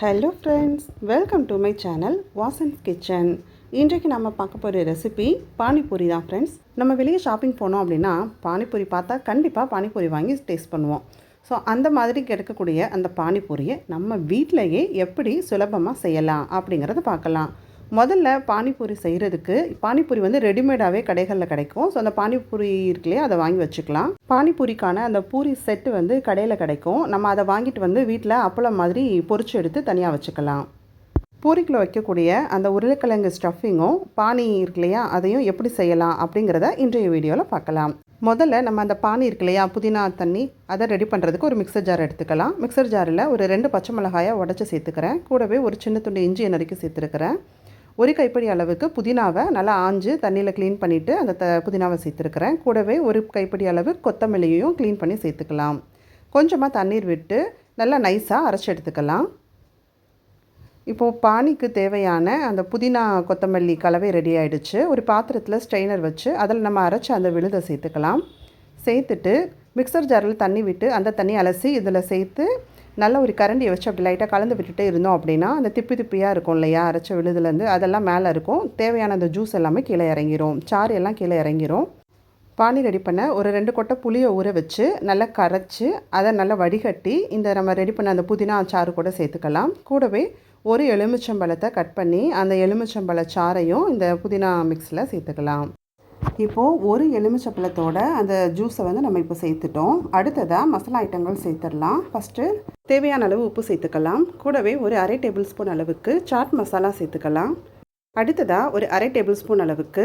Hello friends welcome to my channel Vasan's kitchen இன்றைக்கு நம்ம பார்க்க போகிற ரெசிபி பானிபூரி தான் ஃப்ரெண்ட்ஸ் நம்ம வெளியே ஷாப்பிங் போனோம் அப்படின்னா பானிபூரி பார்த்தா கண்டிப்பாக பானிபூரி வாங்கி டேஸ்ட் பண்ணுவோம். ஸோ அந்த மாதிரி கிடைக்கக்கூடிய அந்த பானிபூரியை நம்ம வீட்டிலையே எப்படி சுலபமாக செய்யலாம் அப்படிங்கிறத பார்க்கலாம். முதல்ல பானிபூரி செய்கிறதுக்கு பானிபூரி வந்து ரெடிமேடாகவே கடைகளில் கிடைக்கும். ஸோ அந்த பானிபூரி இருக்குல்லையே அதை வாங்கி வச்சுக்கலாம். பானிபூரிக்கான அந்த பூரி செட்டு வந்து கடையில் கிடைக்கும். நம்ம அதை வாங்கிட்டு வந்து வீட்டில் அப்பளம் மாதிரி பொறிச்சு எடுத்து தனியாக வச்சுக்கலாம். பூரிக்குள்ள வைக்கக்கூடிய அந்த உருளைக்கிழங்கு ஸ்டஃபிங்கும் பானி இருக்கு இல்லையா அதையும் எப்படி செய்யலாம் அப்படிங்கிறத இன்றைய வீடியோவில் பார்க்கலாம். முதல்ல நம்ம அந்த பானி இருக்கு இல்லையா புதினா தண்ணி அதை ரெடி பண்ணுறதுக்கு ஒரு மிக்சர் ஜார் எடுத்துக்கலாம். மிக்சர் ஜாரில் ஒரு ரெண்டு பச்சை மிளகாயை உடச்சி சேர்த்துக்கிறேன். கூடவே ஒரு சின்ன துண்டு இஞ்சி நறுக்கி சேர்த்துருக்கிறேன். ஒரு கைப்பிடி அளவுக்கு புதினாவை நல்லா ஆஞ்சு தண்ணியில் க்ளீன் பண்ணிவிட்டு அந்த த புதினாவை சேர்த்துருக்கிறேன். கூடவே ஒரு கைப்பிடி அளவு கொத்தமல்லியையும் க்ளீன் பண்ணி சேர்த்துக்கலாம். கொஞ்சமாக தண்ணீர் விட்டு நல்லா நைஸாக அரைச்சி எடுத்துக்கலாம். இப்போது பானிக்கு தேவையான அந்த புதினா கொத்தமல்லி கலவை ரெடி ஆகிடுச்சு ஒரு பாத்திரத்தில் ஸ்ட்ரெயினர் வச்சு அதில் நம்ம அரைச்சி அந்த விழுதை சேர்த்துக்கலாம். சேர்த்துட்டு மிக்சர் ஜாரில் தண்ணி விட்டு அந்த தண்ணி அலசி இதில் சேர்த்து நல்ல ஒரு கரண்டியை வச்சு அப்படி லைட்டாக கலந்து விட்டுட்டே இருந்தோம் அப்படின்னா அந்த திப்பி திப்பியாக இருக்கும் இல்லையா? அரைச்ச விழுதுலேருந்து அதெல்லாம் மேலே இருக்கும். தேவையான அந்த ஜூஸ் எல்லாமே கீழே இறங்கிரும். சாறு எல்லாம் கீழே இறங்கிரும். பானி ரெடி பண்ண ஒரு ரெண்டு கொட்டை புளியை ஊற வச்சு நல்லா கரைச்சி அதை நல்லா வடிகட்டி இந்த நம்ம ரெடி பண்ண அந்த புதினா சாறு கூட சேர்த்துக்கலாம். கூடவே ஒரு எலுமிச்சம்பழத்தை கட் பண்ணி அந்த எலுமிச்சம்பழ சாறையும் இந்த புதினா மிக்ஸில் சேர்த்துக்கலாம். இப்போது ஒரு எலுமிச்சப்பழத்தோட அந்த ஜூஸை வந்து நம்ம இப்போ சேர்த்துட்டோம். அடுத்ததாக மசாலா ஐட்டங்கள் சேர்த்துடலாம். ஃபஸ்ட்டு தேவையான அளவு உப்பு சேர்த்துக்கலாம். கூடவே ஒரு அரை டேபிள் ஸ்பூன் அளவுக்கு சாட் மசாலா சேர்த்துக்கலாம். அடுத்ததாக ஒரு அரை டேபிள் ஸ்பூன் அளவுக்கு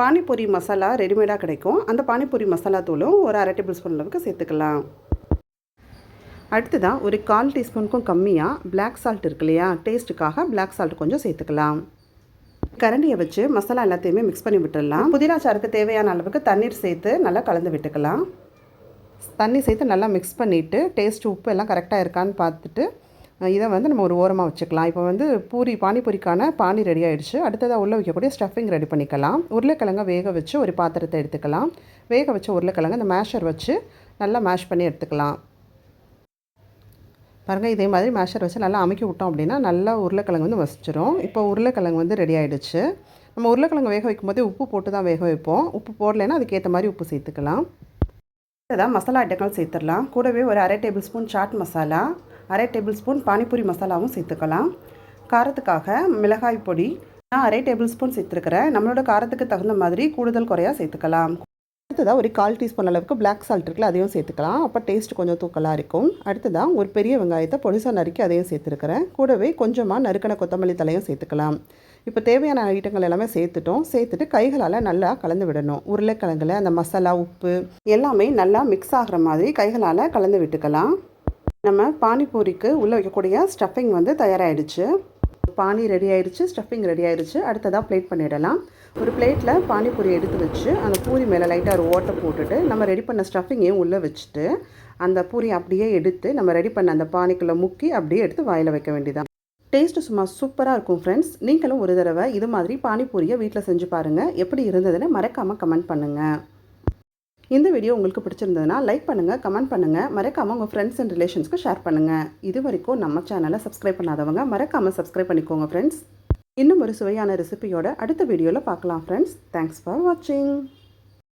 பானிபூரி மசாலா ரெடிமேடாக கிடைக்கும். அந்த பானிபூரி மசாலா தூளும் ஒரு அரை டேபிள் ஸ்பூன் அளவுக்கு சேர்த்துக்கலாம். அடுத்ததாக ஒரு கால் டீஸ்பூனுக்கும் கம்மியாக பிளாக் சால்ட் இருக்கு இல்லையா? டேஸ்ட்டுக்காக பிளாக் சால்ட் கொஞ்சம் சேர்த்துக்கலாம். கரண்டியை வச்சு மசாலா எல்லாத்தையுமே மிக்ஸ் பண்ணி விட்டுடலாம். புதினா சாருக்கு தேவையான அளவுக்கு தண்ணீர் சேர்த்து நல்லா கலந்து விட்டுக்கலாம். தண்ணி சேர்த்து நல்லா மிக்ஸ் பண்ணிவிட்டு டேஸ்ட் உப்பு எல்லாம் கரெக்டாக இருக்கான்னு பார்த்துட்டு இதை வந்து நம்ம ஒரு ஓரமாக வச்சுக்கலாம். இப்போ வந்து பூரி பானிபூரிக்கான பானி ரெடி ஆகிடுச்சு அடுத்ததாக உள்ளே வைக்கக்கூடிய ஸ்டஃபிங் ரெடி பண்ணிக்கலாம். உருளைக்கிழங்க வேக வச்சு ஒரு பாத்திரத்தை எடுத்துக்கலாம். வேக வச்ச உருளைக்கிழங்கு அந்த மேஷர் வச்சு நல்லா மேஷ் பண்ணி எடுத்துக்கலாம். பாருங்கள் இதே மாதிரி மேஷர் வச்சு நல்லா அமைக்க விட்டோம் அப்படின்னா நல்லா உருளைக்கிழங்கு வந்து வசிச்சிரும். இப்போ உருளைக்கிழங்கு வந்து ரெடி ஆகிடுச்சு நம்ம உருளைக்கிழங்கு வேக வைக்கும்போதே உப்பு போட்டு தான் வேக வைப்போம். உப்பு போடலைன்னா அதுக்கேற்ற மாதிரி உப்பு சேர்த்துக்கலாம். அதான் மசாலா ஐட்டங்கள் சேர்த்துடலாம். கூடவே ஒரு அரை டேபிள் ஸ்பூன் சாட் மசாலா அரை டேபிள் ஸ்பூன் பானிபூரி மசாலாவும் சேர்த்துக்கலாம். காரத்துக்காக மிளகாய் பொடி. நான் அரை டேபிள் ஸ்பூன் சேர்த்துருக்கிறேன். நம்மளோட காரத்துக்கு தகுந்த மாதிரி கூடுதல் குறையாக சேர்த்துக்கலாம். அடுத்ததாக ஒரு கால் டீஸ்பூன் அளவுக்கு பிளாக் சால்ட் இருக்குல்ல அதையும் சேர்த்துக்கலாம். அப்போ டேஸ்ட் கொஞ்சம் தூக்கலாக இருக்கும். அடுத்ததாக ஒரு பெரிய வெங்காயத்தை பொடிசாக நறுக்கி அதையும் சேர்த்துருக்கிறேன். கூடவே கொஞ்சமாக நறுக்கண கொத்தமல்லி தலையும் சேர்த்துக்கலாம். இப்போ தேவையான ஐட்டங்கள் எல்லாமே சேர்த்துட்டோம். சேர்த்துட்டு கைகளால் நல்லா கலந்து விடணும். உருளைக்கிழங்குல அந்த மசாலா உப்பு எல்லாமே நல்லா மிக்ஸ் ஆகிற மாதிரி கைகளால் கலந்து விட்டுக்கலாம். நம்ம பானிபூரிக்கு உள்ளே வைக்கக்கூடிய ஸ்டஃபிங் வந்து தயாராகிடுச்சு பானி ரெடி ஆயிடுச்சு ஸ்டஃபிங் ரெடி ஆயிடுச்சு அடுத்ததாக பிளேட் பண்ணிடலாம். ஒரு பிளேட்டில் பானிபூரி எடுத்து வச்சு அந்த பூரி மேலே லைட்டாக ஒரு ஓட்டை போட்டுட்டு நம்ம ரெடி பண்ண ஸ்டஃபிங்கையும் உள்ளே வச்சுட்டு அந்த பூரி அப்படியே எடுத்து நம்ம ரெடி பண்ண அந்த பானிக்குள்ளே முக்கி அப்படியே எடுத்து வாயில் வைக்க வேண்டியதான் டேஸ்ட்டு சும்மா சூப்பராக இருக்கும் ஃப்ரெண்ட்ஸ் நீங்களும் ஒரு தடவை இது மாதிரி பானிபூரியை வீட்டில் செஞ்சு பாருங்கள் எப்படி இருந்ததுன்னு மறக்காமல் கமெண்ட் பண்ணுங்கள் இந்த வீடியோ உங்களுக்கு பிடிச்சிருந்ததுன்னா லைக் பண்ணுங்கள் கமெண்ட் பண்ணுங்கள் மறக்காமல் உங்கள் ஃப்ரெண்ட்ஸ் அண்ட் ரிலேஷன்ஸ்க்கு ஷேர் பண்ணுங்கள் இது வரைக்கும் நம்ம சேனலை சப்ஸ்கிரைப் பண்ணாதவங்க மறக்காமல் சப்ஸ்கிரைப் பண்ணிக்கோங்க ஃப்ரெண்ட்ஸ் இன்னும் ஒரு சுவையான ரெசிபியோட அடுத்த வீடியோவில் பார்க்கலாம் ஃப்ரெண்ட்ஸ் தேங்க்ஸ் ஃபார் வாட்சிங்